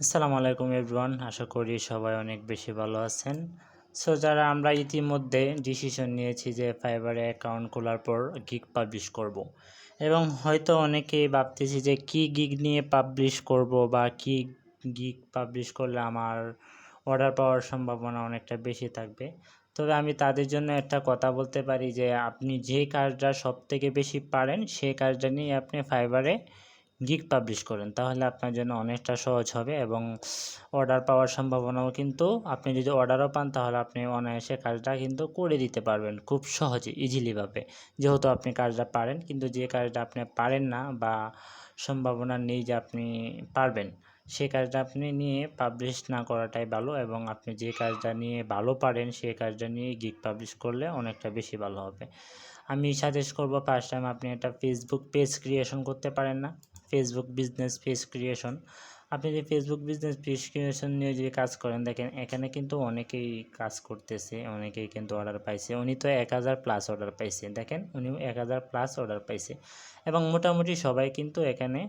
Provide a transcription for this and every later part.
আসসালামু আলাইকুম এভরিওয়ান, আশা করি সবাই অনেক বেশি ভালো আছেন সো যারা আমরা ইতিমধ্যে ডিসিশন নিয়েছি যে ফাইবারে অ্যাকাউন্ট খোলার পর গিগ পাবলিশ করব। এবং হয়তো অনেকেই ভাবতেছি যে কি গিগ নিয়ে পাবলিশ করব বা কি গিগ পাবলিশ করলে আমার অর্ডার পাওয়ার সম্ভাবনা অনেকটা বেশি থাকবে তবে আমি তাদের জন্য একটা কথা বলতে পারি যে, আপনি যে কাজটা সব থেকে বেশি পারেন সেই কাজটা নিয়ে আপনি ফাইবারে গিগ পাবলিশ করেন, তাহলে আপনার জন্য অনেকটা সহজ হবে এবং অর্ডার পাওয়ার সম্ভাবনাও কিন্তু আপনি যদি অর্ডারও পান তাহলে আপনি অনায়াসে কাজটা কিন্তু করে দিতে পারবেন খুব সহজে ইজিলিভাবে যেহেতু আপনি কাজটা পারেন, কিন্তু যে কাজটা আপনি পারেন না বা সম্ভাবনা নেই যে আপনি পারবেন সে কাজটা আপনি নিয়ে পাবলিশ না করাটাই ভালো এবং আপনি যে কাজটা নিয়ে ভালো পারেন সেই কাজটা নিয়ে গিগ পাবলিশ করলে অনেকটা বেশি ভালো হবে। আমি সাজেস্ট করব ফার্স্ট টাইম আপনি একটা ফেসবুক পেজ ক্রিয়েশন করতে পারেন না। ফেসবুক বিজনেস পেজ ক্রিয়েশন আপনি যে ফেসবুক বিজনেস পেজ ক্রিয়েশন নিয়ে যে কাজ করেন, দেখেন এখানে কিন্তু অনেকেই কাজ করতেছে, অনেকেই কিন্তু অর্ডার পাইছে। উনি তো এক হাজার প্লাস অর্ডার পাইছে, দেখেন উনি এক হাজার প্লাস অর্ডার পাইছে। এবং মোটামুটি সবাই কিন্তু এখানে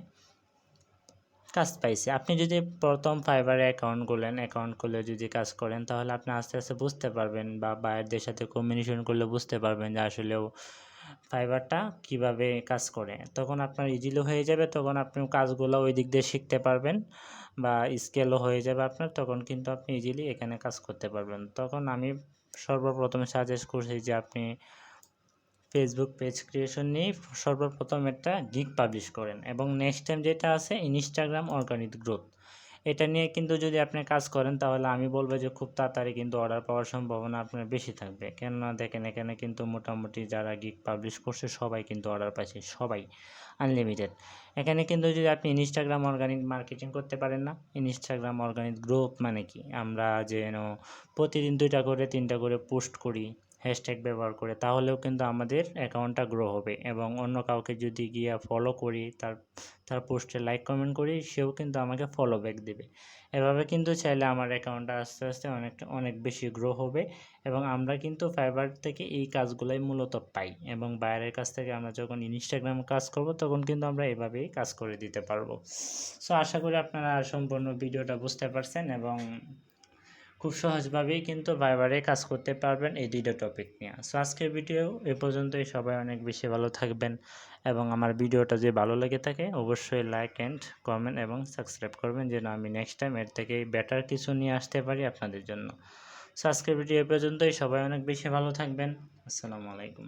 কাজ পাইছে। আপনি যদি প্রথম ফাইবারে অ্যাকাউন্ট করলেন অ্যাকাউন্ট করলে যদি কাজ করেন, তাহলে আপনি আস্তে আস্তে বুঝতে পারবেন বা বাইরদের সাথে কমিউনিকেশন করলে বুঝতে পারবেন যে আসলেও ফাইবারটা কীভাবে কাজ করে। তখন আপনার ইজিলি হয়ে যাবে, তখন আপনি কাজগুলো ওই দিক দিয়ে শিখতে পারবেন বা স্কেলও হয়ে যাবে আপনার, তখন কিন্তু আপনি ইজিলি এখানে কাজ করতে পারবেন। তখন আমি সর্বপ্রথমে সাজেস্ট করছি যে আপনি ফেসবুক পেজ ক্রিয়েশন নিয়ে সর্বপ্রথম একটা গিগ পাবলিশ করেন এবং নেক্সট টাইম যেটা আছে ইনস্টাগ্রাম অর্গানিক গ্রোথ এটা নিয়ে কিন্তু যদি আপনি কাজ করেন, তাহলে আমি বলব যে খুব তাড়াতাড়ি কিন্তু অর্ডার পাওয়ার সম্ভাবনা আপনার বেশি থাকবে। কেননা দেখেন এখানে কিন্তু মোটামুটি যারা গিগ পাবলিশ করছে, সবাই কিন্তু অর্ডার পাইছে, সবাই আনলিমিটেড এখানে কিন্তু যদি আপনি ইনস্টাগ্রাম অর্গানিক মার্কেটিং করতে পারেন না ইনস্টাগ্রাম অর্গানিক গ্রোথ মানে কি? আমরা যেন প্রতিদিন দুইটা করে, তিনটা করে পোস্ট করি হ্যাশট্যাগ ব্যবহার করে, তাহলেও কিন্তু আমাদের অ্যাকাউন্টটা গ্রো হবে। এবং অন্য কাউকে যদি গিয়ে ফলো করি, তার তার পোস্টে লাইক কমেন্ট করি, সেও কিন্তু আমাকে ফলো ব্যাক দেবে। এভাবে কিন্তু চাইলে আমার অ্যাকাউন্টটা আস্তে আস্তে অনেকটা অনেক বেশি গ্রো হবে এবং আমরা কিন্তু ফাইবার থেকে এই কাজগুলোই মূলত পাই এবং বাইরের কাছ থেকে আমরা যখন ইনস্টাগ্রাম কাজ করব, তখন কিন্তু আমরা এভাবেই কাজ করে দিতে পারব। সো আশা করি আপনারা সম্পূর্ণ ভিডিওটা বুঝতে পারছেন এবং খুব সহজভাবেই কিন্তু ভাইবারে কাজ করতে পারবেন এই দুইটা টপিক নিয়ে। সো আজকের ভিডিও এ পর্যন্তই। সবাই অনেক বেশি ভালো থাকবেন এবং আমার ভিডিওটা যে ভালো লেগে থাকে, অবশ্যই লাইক অ্যান্ড কমেন্ট এবং সাবস্ক্রাইব করবেন যেন আমি নেক্সট টাইম এর থেকে বেটার কিছু নিয়ে আসতে পারি আপনাদের জন্য। সো আজকের ভিডিও এ পর্যন্তই। সবাই অনেক বেশি ভালো থাকবেন। আসসালামু আলাইকুম।